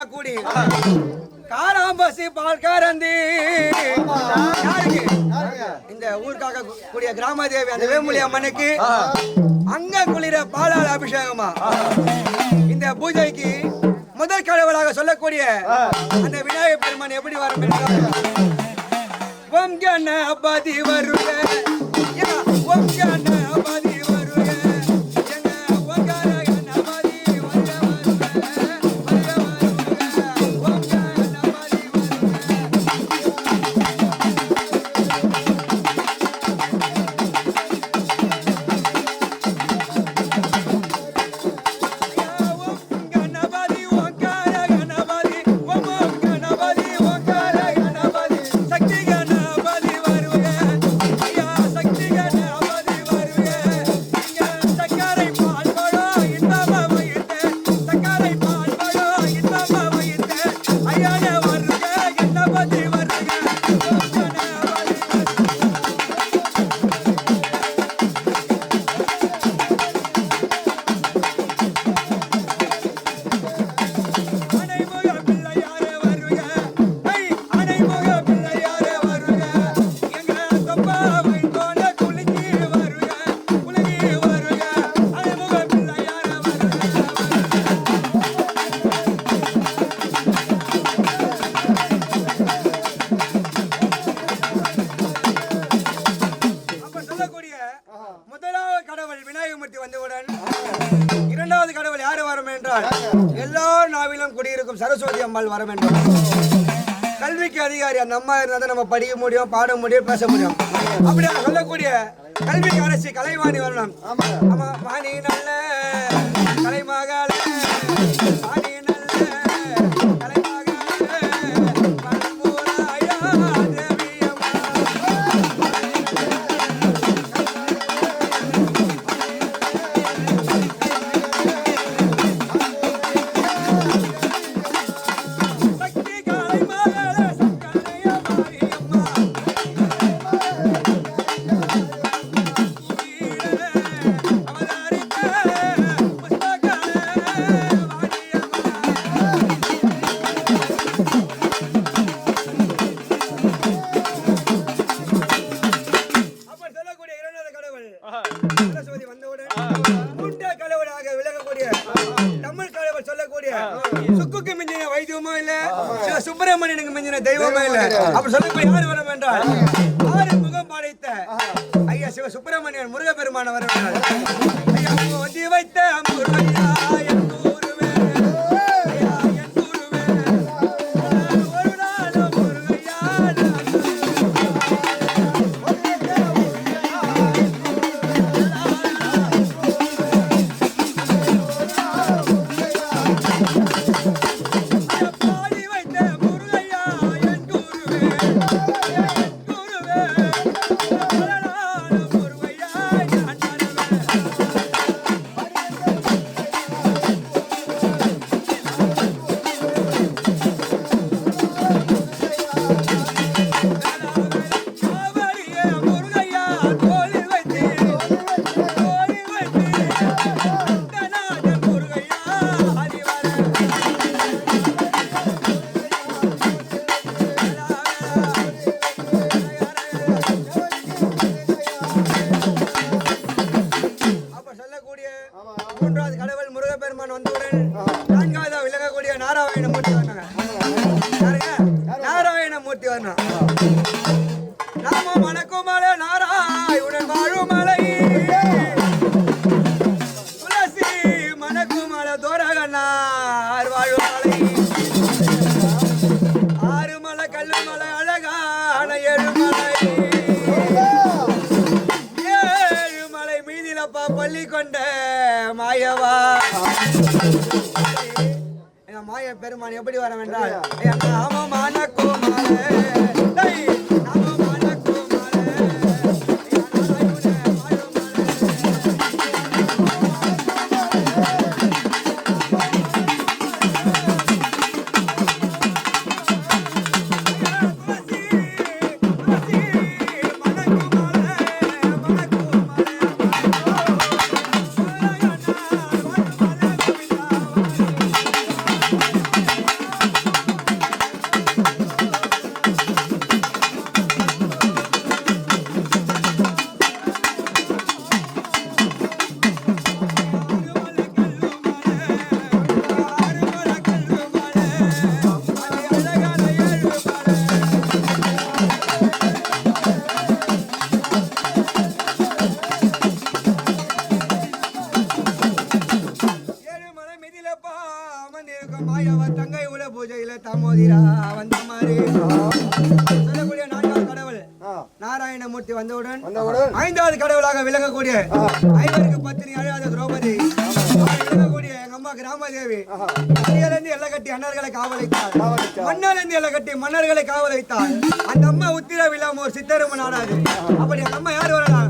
கூடி. காராம்பசி பால் இந்த ஊருக்காக கூடிய கிராமதேவி அந்த வேமுலி அம்மனுக்கு அங்க குளிர பாலால் அபிஷேகமா? இந்த பூஜைக்கு முதல் கடவுளாக சொல்லக்கூடிய அந்த விநாயகர் பெருமான் எப்படி வரும் என்றால் ஓம் சரஸ்வதி அம்மாள் வர வேண்டும். கல்விக்கு அதிகாரி அந்த அம்மா இருந்தால் தான் நம்ம படிக்க முடியும் பாட முடியும் பேச முடியும். அப்படியா? சொல்லக்கூடிய கல்விக்கு அரசு கலைவாணி வரணும். ஆமா வாணி நல்ல கலைமகளே. வாணி சுக்குக்கு மிஞ்சின வைத்தியமோ இல்ல சிவ சுப்பிரமணியனுக்கு மிஞ்சின தெய்வமோ இல்ல. அப்படி சொல்லக்கூடிய யார் வரும் என்றால் ஆறு முகம் படைத்த ஐயா சிவ சுப்பிரமணியன் முருகப்பெருமான வர ஐயா உங்க வந்து வைத்த முருகையா நான்காவது விளங்கக்கூடிய நாராயணமூர்த்தி வந்தாங்க. யாருங்க? நாராயணமூர்த்தி வரணும் நாம மணக்குமலை நாராயுடன் வாழும் மலை துளசி மணக்குமலை தோரகனார் வாழும் மலை ஆறு மலை கல்லு மலை அழகான ஏழுமலை ஏழு மலை மீதிலப்பா பள்ளி கொண்ட மாயவா. மாய பெருமான் எப்படி வர வேண்டால் என் நாமமான கோமாலே கங்கை உல பூஜையில தாமோதிரா வந்த மாதிரி. சொல்லக்கூடிய நான்காவது கடவுள் நாராயணமூர்த்தி வந்தவுடன் ஐந்தாவது கடவுளாக விளங்கக்கூடிய ஐவருக்கு பத்தினி அழியாத திரௌபதி. விளங்கக்கூடிய எங்க அம்மா கிராமதேவி. அடியிலிருந்து எல்லை கட்டி அண்ணர்களை காவலித்தாள். மன்னரிலிருந்து எல்லை கட்டி மன்னர்களை காவலித்தாள் அந்த அம்மா உத்திர விழாம ஒரு சித்தருமன் ஆடாது அப்படி அந்த அம்மா யார் வரலாம்?